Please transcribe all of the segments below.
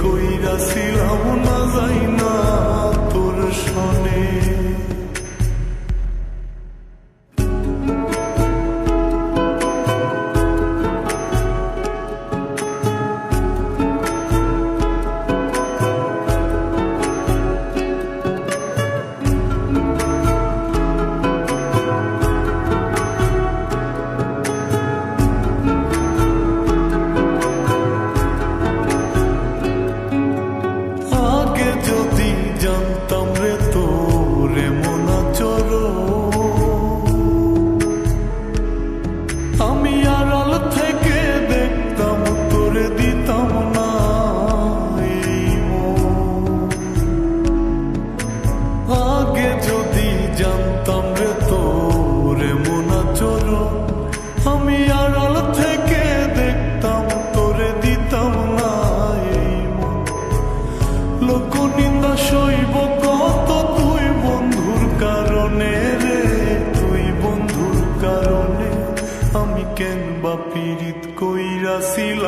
কইরাছিলাম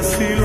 Brasil.